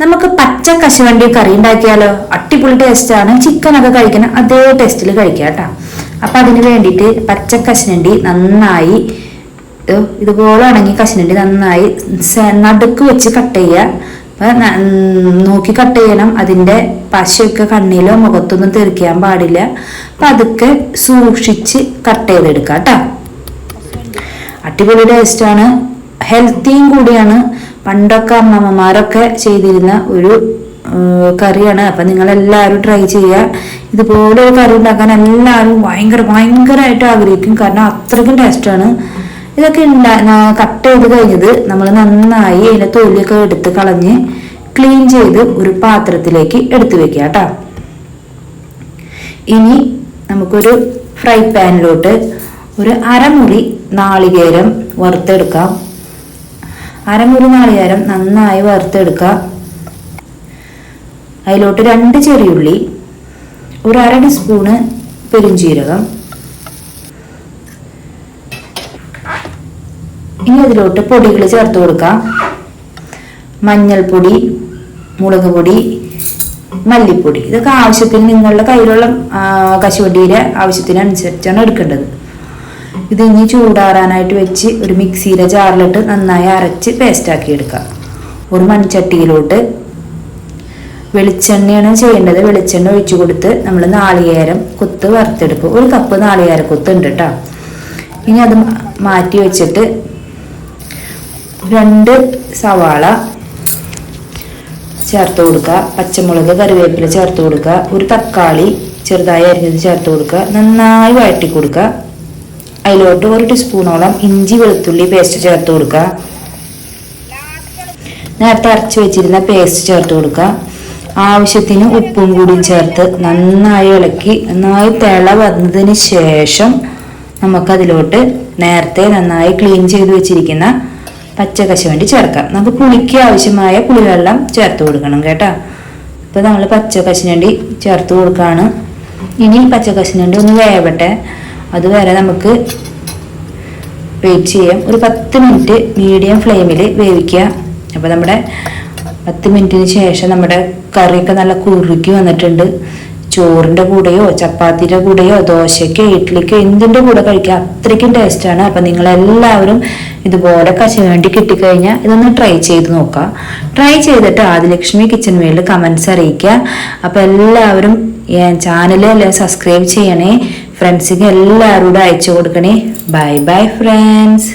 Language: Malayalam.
നമുക്ക് പച്ച കശുവണ്ടി കറി ഉണ്ടാക്കിയാലോ? അടിപൊളി ചിക്കൻ ചിക്കനൊക്കെ കഴിക്കണം അതേ ടേസ്റ്റിൽ കഴിക്കാം കേട്ടോ. അപ്പൊ അതിന് വേണ്ടിയിട്ട് പച്ച കശുവണ്ടി നന്നായി ഇതുപോലെ ഉണങ്ങി കശുവണ്ടി നന്നായി നടുക്ക് വെച്ച് കട്ട് ചെയ്യുക. അപ്പൊ നോക്കി കട്ട് ചെയ്യണം. അതിന്റെ പശയൊക്കെ കണ്ണിലോ മുഖത്തൊന്നും തെറിക്കാൻ പാടില്ല. അപ്പൊ അതൊക്കെ സൂക്ഷിച്ച് കട്ട് ചെയ്തെടുക്കാം കേട്ടോ. അടിപൊളി ടേസ്റ്റാണ് ഹെൽത്തിയും കൂടിയാണ്. പണ്ടൊക്കെ അമ്മമ്മമാരൊക്കെ ചെയ്തിരുന്ന ഒരു കറിയാണ്. അപ്പം നിങ്ങളെല്ലാവരും ട്രൈ ചെയ്യുക. ഇതുപോലെ ഒരു കറി ഉണ്ടാക്കാൻ എല്ലാവരും ഭയങ്കര ഭയങ്കരമായിട്ട് ആഗ്രഹിക്കും. കാരണം അത്രയ്ക്കും ടേസ്റ്റാണ് ഇതൊക്കെ ഉണ്ടാ കട്ട് ചെയ്ത് കഴിഞ്ഞത് നമ്മൾ നന്നായി അതിന്റെ തൊലിയൊക്കെ എടുത്ത് കളഞ്ഞ് ക്ലീൻ ചെയ്ത് ഒരു പാത്രത്തിലേക്ക് എടുത്തു വെക്കുക കേട്ടോ. ഇനി നമുക്കൊരു ഫ്രൈ പാനിലോട്ട് ഒരു അരമുറി നാളികേരം വറുത്തെടുക്കാം. അരമുറി നാളികേരം നന്നായി വറുത്തെടുക്കുക അതിലോട്ട് രണ്ട് ചെറിയുള്ളി ഒരു അര ടീസ്പൂണ് പെരുംജീരകം. ഇനി അതിലോട്ട് പൊടികൾ ചേർത്ത് കൊടുക്കാം. മഞ്ഞൾപ്പൊടി മുളക് പൊടി മല്ലിപ്പൊടി. ഇതൊക്കെ ആവശ്യത്തിന് നിങ്ങളുടെ കയ്യിലുള്ള കശുവണ്ടിയിലെ ആവശ്യത്തിനനുസരിച്ചാണ് എടുക്കേണ്ടത്. ഇത് ഇനി ചൂടാറാനായിട്ട് വെച്ച് ഒരു മിക്സിയിലെ ജാറിലിട്ട് നന്നായി അരച്ച് പേസ്റ്റാക്കി എടുക്കാം. ഒരു മൺചട്ടിയിലോട്ട് വെളിച്ചെണ്ണയാണ് ചെയ്യേണ്ടത്. വെളിച്ചെണ്ണ ഒഴിച്ചു കൊടുത്ത് നമ്മൾ നാളികേരം കൊത്ത് വറുത്തെടുക്കും ഒരു കപ്പ് നാളികേര കൊത്ത് ഉണ്ട് കേട്ടോ ഇനി അത് മാറ്റി വെച്ചിട്ട് രണ്ട് സവാള ചേർത്ത് കൊടുക്കുക. പച്ചമുളക് കറിവേപ്പില ചേർത്ത് കൊടുക്കുക. ഒരു തക്കാളി ചെറുതായി അരിഞ്ഞത് ചേർത്ത് കൊടുക്കുക. നന്നായി വഴറ്റി കൊടുക്കുക. അതിലോട്ട് ഒരു ടീസ്പൂണോളം ഇഞ്ചി വെളുത്തുള്ളി പേസ്റ്റ് ചേർത്ത് കൊടുക്കുക. നേരത്തെ അരച്ച് വെച്ചിരുന്ന പേസ്റ്റ് ചേർത്ത് കൊടുക്കുക. ആവശ്യത്തിന് ഉപ്പും കൂടി ചേർത്ത് നന്നായി ഇളക്കി നന്നായി തിള വന്നതിന് ശേഷം നമുക്കതിലോട്ട് നേരത്തെ നന്നായി ക്ലീൻ ചെയ്ത് വെച്ചിരിക്കുന്ന പച്ച കശുവണ്ടി ചേർക്കാം. നമുക്ക് പുളിക്ക് ആവശ്യമായ പുളിവെള്ളം ചേർത്ത് കൊടുക്കണം കേട്ടോ. അപ്പോൾ നമ്മൾ പച്ച കശുവണ്ടി ചേർത്ത് കൊടുക്കുകയാണ് ഇനി പച്ച കശുവണ്ടി ഒന്ന് വേവട്ടെ. അതുവരെ നമുക്ക് വെയിറ്റ് ചെയ്യാം. ഒരു പത്ത് മിനിറ്റ് മീഡിയം ഫ്ലെയിമിൽ വേവിക്കുക. അപ്പോൾ നമ്മുടെ പത്ത് മിനിറ്റിന് ശേഷം നമ്മുടെ കറിയൊക്കെ നല്ല കുറുക്കി വന്നിട്ടുണ്ട്. ചോറിന്റെ കൂടെയോ ചപ്പാത്തിയുടെ കൂടെയോ ദോശയ്ക്കോ ഇഡ്ഡലിക്കോ എന്തിന്റെ കൂടെ കഴിക്കുക അത്രയ്ക്കും ടേസ്റ്റാണ് അപ്പം നിങ്ങളെല്ലാവരും ഇതുപോലെ കശുവണ്ടി കിട്ടിക്കഴിഞ്ഞാൽ ഇതൊന്ന് ട്രൈ ചെയ്ത് നോക്കാം. ട്രൈ ചെയ്തിട്ട് ആദിലക്ഷ്മി കിച്ചൺ വേൾഡ് കമൻസ് അറിയിക്കുക. അപ്പം എല്ലാവരും ചാനൽ സബ്സ്ക്രൈബ് ചെയ്യണേ. ഫ്രണ്ട്സിന് എല്ലാവരോടും അയച്ചു കൊടുക്കണേ. Bye bye friends